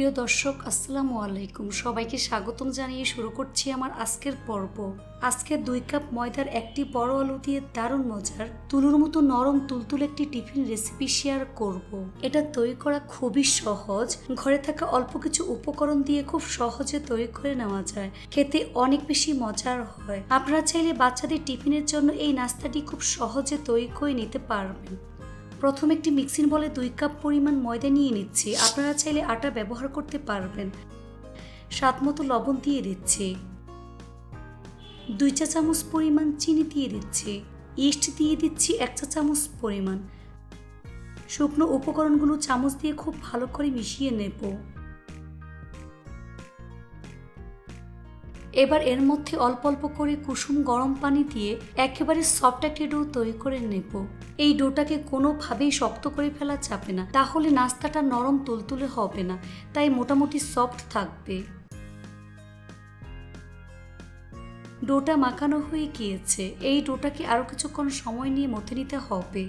প্রিয় দর্শক, আসসালামু আলাইকুম। সবাইকে স্বাগতম জানিয়ে শুরু করছি আমার আজকের পর্ব। আজকে দুই কাপ ময়দার একটি বড় আলু দিয়ে দারুণ মজার, তুলুর মতো নরম তুলতুল একটি টিফিন রেসিপি শেয়ার করব। এটা তৈরি করা খুবই সহজ। ঘরে থাকা অল্প কিছু উপকরণ দিয়ে খুব সহজে তৈরি করে নেওয়া যায়। খেতে অনেক বেশি মজার হয়। আপনারা চাইলে বাচ্চাদের টিফিনের জন্য এই নাস্তাটি খুব সহজে তৈরি করে নিতে পারবেন। প্রথম একটি মিক্সিং বলে দুই কাপ পরিমাণ ময়দা নিয়ে নিচ্ছি। আপনারা চাইলে আটা ব্যবহার করতে পারবেন। স্বাদ মতো লবণ দিয়ে দিচ্ছি। দুই চা চামচ পরিমাণ চিনি দিয়ে দিচ্ছি। ইস্ট দিয়ে দিচ্ছি এক চা চামচ পরিমাণ। শুকনো উপকরণগুলো চামচ দিয়ে খুব ভালো করে মিশিয়ে নেব। এবার এর মধ্যে অল্প অল্প করে কুসুম গরম পানি দিয়ে একেবারে সফট একটি ডো তৈরি করে নেব। এই ডোটাকে কোনোভাবেই শক্ত করে ফেলা যাবে না। তাহলে নাস্তাটা নরম তুলতুলে হবে না, তাই মোটামুটি সফট থাকবে। ডোটা মাখানো হয়ে গিয়েছে। এই ডোটাকে আরও কিছুক্ষণ সময় নিয়ে মথে নিতে হবে।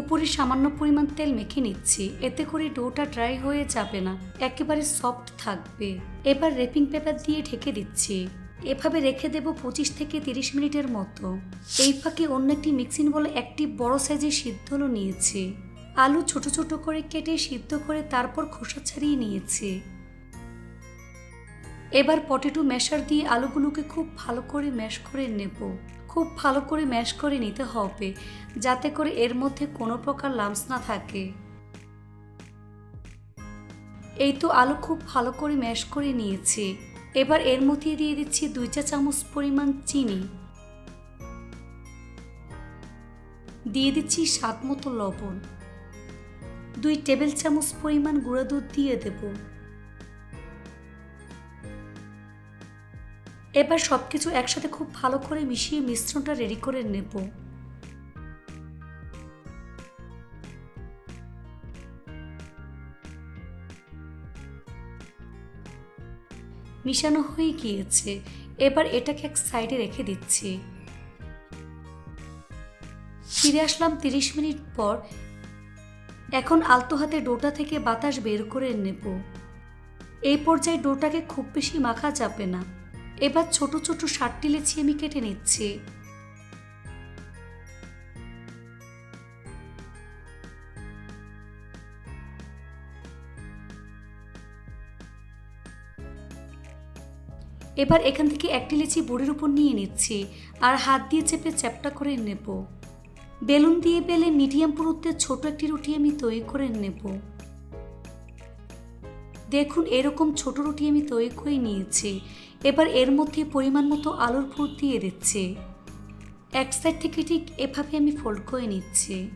উপরে সামান্য পরিমাণ তেল মেখে নিচ্ছি। এতে করে ডোটা ড্রাই হয়ে যাবে না, একেবারে সফট থাকবে। এবার রেপিং পেপার দিয়ে ঢেকে দিচ্ছি। এভাবে রেখে দেব পঁচিশ থেকে তিরিশ মিনিটের মতো। এই ফাঁকে অন্য একটি মিক্সিং বলে একটি বড় সাইজের সিদ্ধলও নিয়েছি। আলু ছোট ছোট করে কেটে সিদ্ধ করে তারপর খোসা ছাড়িয়ে নিয়েছি। এবার পটেটো ম্যাশার দিয়ে আলুগুলোকে খুব ভালো করে ম্যাশ করে নেব। খুব ভালো করে ম্যাশ করে নিতে হবে, যাতে করে এর মধ্যে কোনো প্রকার লামস না থাকে। এই তো আলু খুব ভালো করে ম্যাশ করে নিয়েছি। এবার এর মধ্যে দিয়ে দিচ্ছি দুই চা চামচ পরিমাণ চিনি। দিয়ে দিচ্ছি স্বাদ মতো লবণ। দুই টেবিল চামচ পরিমাণ গুঁড়া দুধ দিয়ে দেব। এবার সবকিছু একসাথে খুব ভালো করে মিশিয়ে মিশ্রণটা রেডি করে নেব। মিশানো হয়ে গিয়েছে। এবার এটাকে এক সাইডে রেখে দিচ্ছি। ফিরে আসলাম তিরিশ মিনিট পর। এখন আলতো হাতে ডোটা থেকে বাতাস বের করে নেব। এই পর্যায়ে ডোটাকে খুব বেশি মাখা যাবে না। এবার ছোট ছোট ষাটটি লেচি আমি কেটে নিচ্ছি। এবার এখান থেকে একটি লিচি বুড়ির উপর নিয়ে নিচ্ছি আর হাত দিয়ে চেপে চ্যাপটা করে নেব। বেলুন দিয়ে বেলে মিডিয়াম পুরুত্বের ছোট একটি রুটি আমি তৈরি করে নেব। দেখুন, এরকম ছোট রুটি আমি তৈরি করে নিয়েছি। এবার এর মধ্যে পরিমাণ মতো আলুর ফুট দিয়ে দিচ্ছি। এক সাইড থেকে ঠিক এভাবে আমি ফোল্ড করে নিচ্ছি।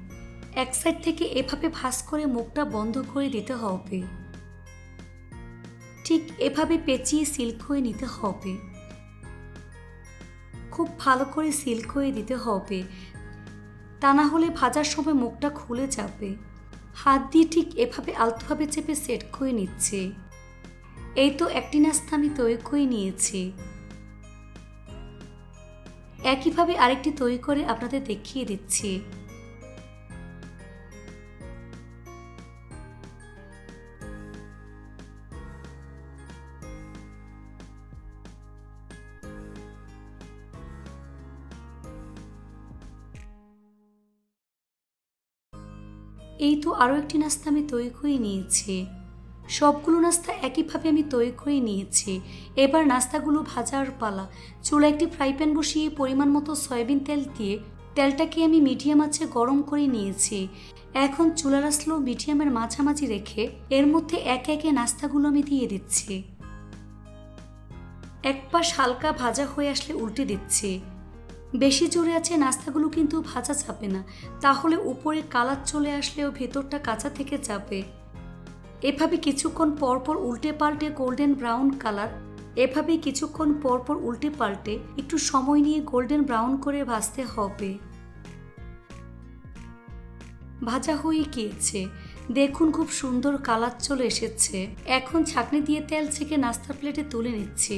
এক সাইড থেকে এভাবে ভাস করে মুখটা বন্ধ করে দিতে হবে। ঠিক এভাবে পেঁচিয়ে সিল্ক হয়ে নিতে হবে। খুব ভালো করে সিল্ক হয়ে দিতে হবে। তা না হলে ভাজার সময় মুখটা খুলে যাবে। হাত দিয়ে ঠিক এভাবে আলতোভাবে চেপে সেট করে নিচ্ছে। এই তো একটি নাস্তা আমি তৈরি করে নিয়েছি। একইভাবে আরেকটি তৈরি করে আপনাদের দেখিয়ে দিচ্ছি। এই তো আরও একটি নাস্তা আমি তৈরি করে নিয়েছি। সবগুলো নাস্তা একইভাবে আমি তৈরি করে নিয়েছি। এবার নাস্তাগুলো ভাজার পালা। চুলা একটি ফ্রাই প্যান বসিয়ে পরিমাণ মতো সয়াবিন তেল দিয়ে তেলটাকে আমি মিডিয়াম আছে গরম করে নিয়েছি। এখন চুলার স্লো মিডিয়ামের মাঝামাঝি রেখে এর মধ্যে একে একে নাস্তাগুলো আমি দিয়ে দিচ্ছি। এক পাশ হালকা ভাজা হয়ে আসলে উল্টে দিচ্ছি। বেশি জোরে আছে নাস্তাগুলো কিন্তু ভাজা যাবে না। তাহলে উপরে কালার চলে আসলেও ভেতরটা কাঁচা থেকে যাবে। এভাবে কিছুক্ষণ পরপর উল্টে পাল্টে গোল্ডেন ব্রাউন কালার, এভাবে কিছুক্ষণ পরপর উল্টে পাল্টে একটু সময় নিয়ে গোল্ডেন ব্রাউন করে ভাজতে হবে। ভাজা হয়ে গিয়েছে। দেখুন খুব সুন্দর কালার চলে এসেছে। এখন ছাকনি দিয়ে তেল ছেঁকে নাস্তা প্লেটে তুলে নিচ্ছি।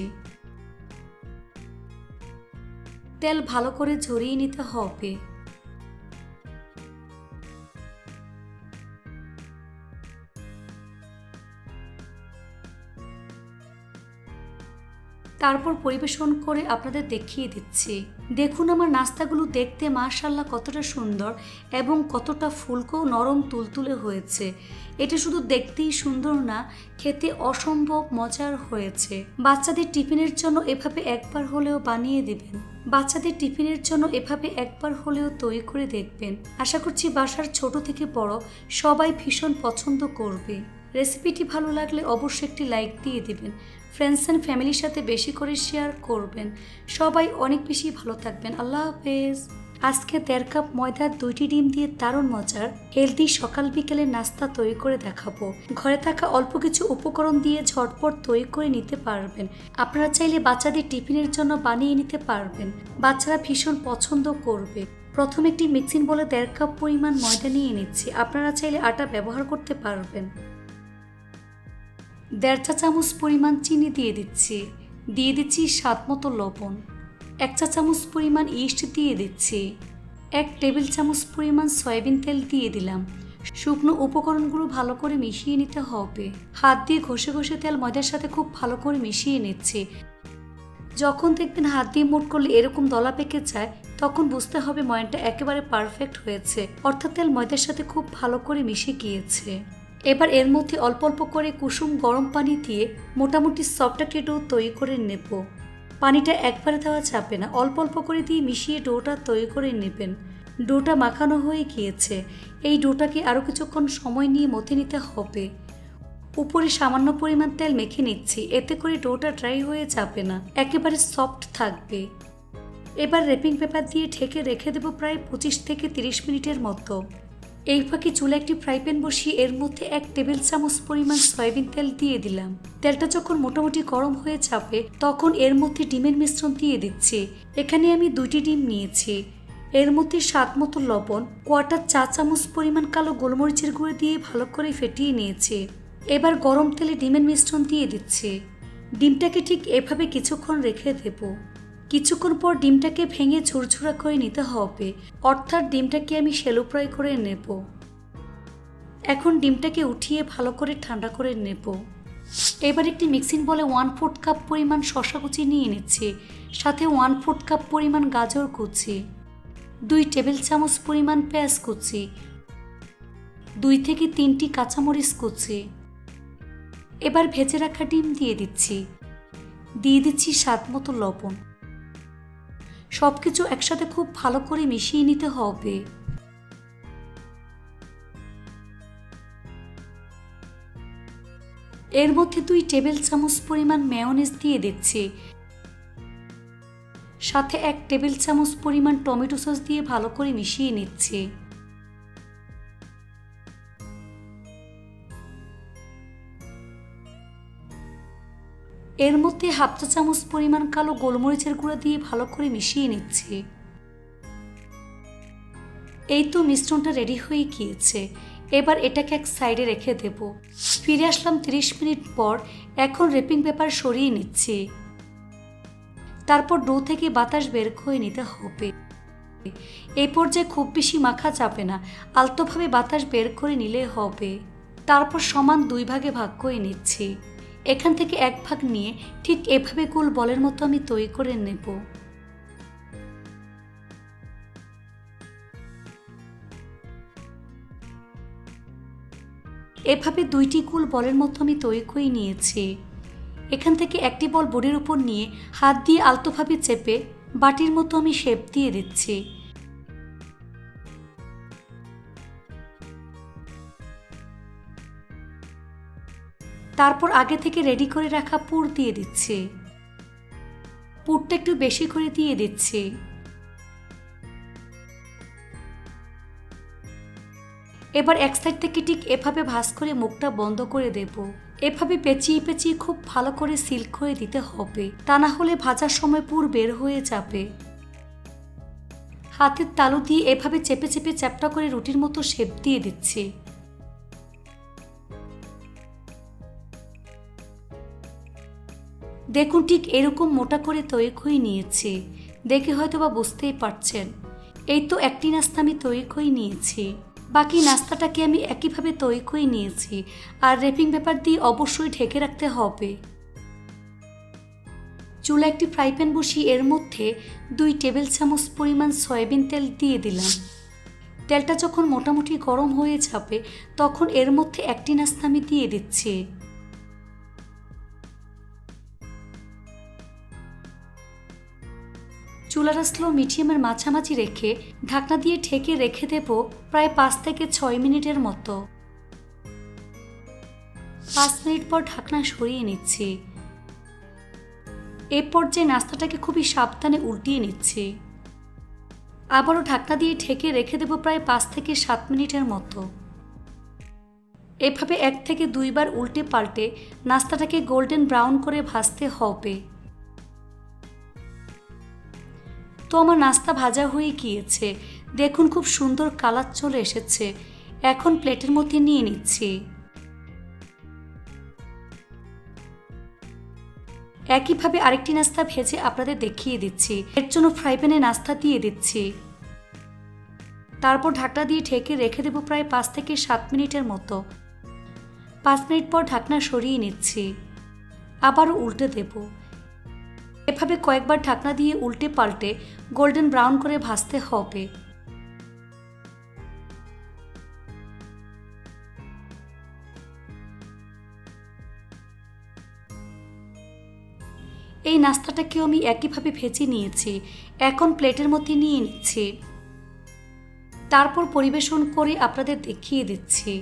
তেল ভালো করে ঝরিয়ে নিতে হবে। তারপর পরিবেশন করে আপনাদের দেখিয়ে দিচ্ছি। দেখুন আমার নাস্তাগুলো দেখতে মাশাল্লাহ কতটা সুন্দর এবং কতটা ফুলকো নরম তুলতুলে হয়েছে। এটা শুধু দেখতেই সুন্দর না, খেতে অসম্ভব মজার হয়েছে। বাচ্চাদের টিফিনের জন্য এভাবে একবার হলেও বানিয়ে দিবেন। বাচ্চাদের টিফিনের জন্য এভাবে একবার হলেও তৈরি করে দেখবেন। আশা করছি বাসার ছোট থেকে বড় সবাই ভীষণ পছন্দ করবে। রেসিপিটি ভালো লাগলে অবশ্যই একটি লাইক দিয়ে দেবেন। ফ্রেন্ডস অ্যান্ড ফ্যামিলির সাথে বেশি করে শেয়ার করবেন। সবাই অনেক বেশি ভালো থাকবেন। আল্লাহ হাফেজ। আজকে দেড় কাপ ময়দার দুইটি ডিম দিয়ে দারুণ মজার হেলদি সকাল বিকেলে নাস্তা তৈরি করে দেখাবো। ঘরে থাকা অল্প কিছু উপকরণ দিয়ে ঝটপট তৈরি করে নিতে পারবেন। আপনারা চাইলে বাচ্চাদের টিফিনের জন্য বানিয়ে নিতে পারবেন। বাচ্চারা ভীষণ পছন্দ করবে। প্রথম একটি মিক্সিং বলে দেড় কাপ পরিমাণ ময়দা নিয়ে নিচ্ছি। আপনারা চাইলে আটা ব্যবহার করতে পারবেন। দেড় চা চামচ পরিমাণ চিনি দিয়ে দিচ্ছি। দিয়ে দিচ্ছি স্বাদ মতো লবণ। এক চা চামচ পরিমাণ ইস্ট দিয়ে দিচ্ছি। এক টেবিল চামচ পরিমাণ সয়াবিন তেল দিয়ে দিলাম। শুকনো উপকরণগুলো ভালো করে মিশিয়ে নিতে হবে। হাত দিয়ে ঘষে ঘষে তেল ময়দার সাথে খুব ভালো করে মিশিয়ে নিচ্ছি। যখন দেখবেন হাত দিয়ে মোট করলে এরকম দলা পেকে যায়, তখন বুঝতে হবে ময়নটা একেবারে পারফেক্ট হয়েছে, অর্থাৎ তেল ময়দার সাথে খুব ভালো করে মিশে গিয়েছে। এবার এর মধ্যে অল্প অল্প করে কুসুম গরম পানি দিয়ে মোটামুটি সফট একটি তৈরি করে নেব। পানিটা একবারে দেওয়া চাপে না। অল্প অল্প করে দিয়ে মিশিয়ে ডোটা তৈরি করে নেবেন। ডোটা মাখানো হয়ে গিয়েছে। এই ডোটাকে আরও কিছুক্ষণ সময় নিয়ে মথে নিতে হবে। উপরে সামান্য পরিমাণ তেল মেখে নিচ্ছি। এতে করে ডোটা ড্রাই হয়ে যাবে না। একেবারে সফট থাকবে। এবার রেপিং পেপার দিয়ে ঢেকে রেখে দেবো প্রায় পঁচিশ থেকে তিরিশ মিনিটের মতো। এই ফাঁকে চুলে একটি ফ্রাই প্যান বসিয়ে এর মধ্যে এক টেবিল চামচ পরিমাণ সয়াবিন তেল দিয়ে দিলাম। তেলটা যখন মোটামুটি গরম হয়ে চাপে তখন এর মধ্যে ডিমের মিশ্রণ দিয়ে দিচ্ছি। এখানে আমি দুটি ডিম নিয়েছি। এর মধ্যে স্বাদ মতো লবণ, কোয়াটার চা চামচ পরিমাণ কালো গোলমরিচের গুঁড়ো দিয়ে ভালো করে ফেটিয়ে নিয়েছি। এবার গরম তেলে ডিমের মিশ্রণ দিয়ে দিচ্ছি। ডিমটাকে ঠিক এভাবে কিছুক্ষণ রেখে দেবো। কিছুক্ষণ পর ডিমটাকে ভেঙে ঝুরঝুরা করে নিতে হবে। অর্থাৎ ডিমটাকে আমি সেলো ফ্রাই করে নেব। এখন ডিমটাকে উঠিয়ে ভালো করে ঠান্ডা করে নেব। এবার একটি মিক্সিং বলে ওয়ান ফোর্থ কাপ পরিমাণ শশা কুচি নিয়ে নিচ্ছি, সাথে ওয়ান ফোর্থ কাপ পরিমাণ গাজর কুচি, দুই টেবিল চামচ পরিমাণ পেঁয়াজ কুচি, দুই থেকে তিনটি কাঁচামরিচ কুচি। এবার ভেজে রাখা ডিম দিয়ে দিচ্ছি। দিয়ে দিচ্ছি স্বাদ মতো লবণ। সব কিছু একসাথে খুব ভালো করে মিশিয়ে নিতে হবে। এর মধ্যে দুই টেবিল চামচ পরিমাণ মেয়নেজ দিয়ে দিচ্ছি। সাথে এক টেবিল চামচ পরিমাণ টমেটো সস দিয়ে ভালো করে মিশিয়ে নিচ্ছি। এর মধ্যে হাফ চা চামচ পরিমাণ কালো গোলমরিচের গুঁড়া দিয়ে ভালো করে মিশিয়ে নিচ্ছি। এই তো মিশ্রণটা রেডি হয়ে গিয়েছে। এবার এটাকে এক সাইডে রেখে দেব। ফিরে আসলাম তিরিশ মিনিট পর এখন রেপিং পেপার সরিয়ে নিচ্ছি। তারপর ডো থেকে বাতাস বের করে নিতে হবে। এই পর্যায়ে খুব বেশি মাখা যাবে না, আলতোভাবে বাতাস বের করে নিলে হবে। তারপর সমান দুই ভাগে ভাগ করে নিচ্ছি। এখান থেকে এক ভাগ নিয়ে ঠিক এভাবে গোল বলের মতো আমি তৈরি করে নেব। এভাবে দুইটি গোল বলের মতো আমি তৈরি করে নিয়েছি। এখান থেকে একটি বল বোর্ডের উপর নিয়ে হাত দিয়ে আলতোভাবে চেপে বাটির মতো আমি শেপ দিয়ে দিচ্ছি। তারপর আগে থেকে রেডি করে রাখা পুর দিয়ে দিচ্ছি। পুরটা একটু বেশি করে দিয়ে দিচ্ছি। এবার এক সাইড থেকে ঠিক এভাবে ভাঁজ করে মুখটা বন্ধ করে দেব। এভাবে পেঁচিয়ে পেঁচিয়ে খুব ভালো করে সিল করে দিতে হবে। তা না হলে ভাজার সময় পুর বের হয়ে যাবে। হাতের তালু দিয়ে এভাবে চেপে চেপে চ্যাপটা করে রুটির মতো শেপ দিয়ে দিচ্ছি। দেখুন ঠিক এরকম মোটা করে তৈরি করে নিয়েছি। দেখে হয়তো বা বুঝতেই পারছেন। এই তো একটি নাস্তা আমি তৈরি করে নিয়েছি। বাকি নাস্তাটাকে আমি একইভাবে তৈরি করে নিয়েছি। আর রেপিং পেপার দিয়ে অবশ্যই ঢেকে রাখতে হবে। চুলা একটি ফ্রাই প্যান বসিয়ে এর মধ্যে দুই টেবিল চামচ পরিমাণ সয়াবিন তেল দিয়ে দিলাম। তেলটা যখন মোটামুটি গরম হয়ে যাবে, তখন এর মধ্যে একটি নাস্তা আমি দিয়ে দিচ্ছি। চুলাটা স্লো মিডিয়ামের মাছামাছি রেখে ঢাকনা দিয়ে ঢেকে রেখে দেব প্রায় পাঁচ থেকে ছয় মিনিটের মতো। পাঁচ মিনিট পর ঢাকনা সরিয়ে নিচ্ছি। এ পর্যায়ে নাস্তাটাকে খুবই সাবধানে উল্টিয়ে নিচ্ছি। আবারও ঢাকনা দিয়ে ঢেকে রেখে দেব প্রায় পাঁচ থেকে সাত মিনিটের মতো। এভাবে এক থেকে দুইবার উল্টে পাল্টে নাস্তাটাকে গোল্ডেন ব্রাউন করে ভাজতে হবে। তো আমার নাস্তা ভাজা হয়ে গিয়েছে। দেখুন খুব সুন্দর কালার চলে এসেছে। এখন প্লেটের মধ্যে নিয়ে নিচ্ছি। একইভাবে আরেকটি নাস্তা ভেজে আপনাদের দেখিয়ে দিচ্ছি। এর জন্য ফ্রাই প্যানে নাস্তা দিয়ে দিচ্ছি। তারপর ঢাকনা দিয়ে ঢেকে রেখে দেবো প্রায় পাঁচ থেকে সাত মিনিটের মতো। পাঁচ মিনিট পর ঢাকনা সরিয়ে নিচ্ছি। আবারও উল্টে দেব। এভাবে কয়েকবার ঢাকনা দিয়ে উল্টে পাল্টে গোল্ডেন ব্রাউন করে ভাজতে হবে। এই নাস্তাটাকেও আমি একইভাবে ভেজে নিয়েছি। এখন প্লেটের মধ্যে নিয়ে নিচ্ছি। তারপর পরিবেশন করে আপনাদের দেখিয়ে দিচ্ছি।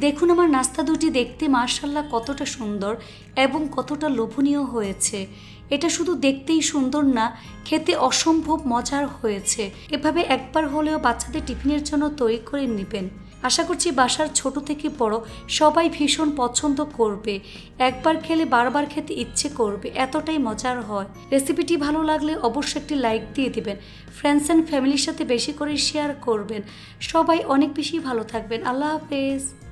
দেখুন আমার নাস্তা দুটি দেখতে মার্শাল্লাহ কতটা সুন্দর এবং কতটা লোভনীয় হয়েছে। এটা শুধু দেখতেই সুন্দর না, খেতে অসম্ভব মজার হয়েছে। এভাবে একবার হলেও বাচ্চাদের টিফিনের জন্য তৈরি করে নেবেন। আশা করছি বাসার ছোট থেকে বড় সবাই ভীষণ পছন্দ করবে। একবার খেলে বারবার খেতে ইচ্ছে করবে, এতটাই মজার হয়। রেসিপিটি ভালো লাগলে অবশ্যই একটি লাইক দিয়ে দিবেন। ফ্রেন্ডস অ্যান্ড ফ্যামিলির সাথে বেশি করে শেয়ার করবেন। সবাই অনেক বেশি ভালো থাকবেন। আল্লাহ হাফেজ।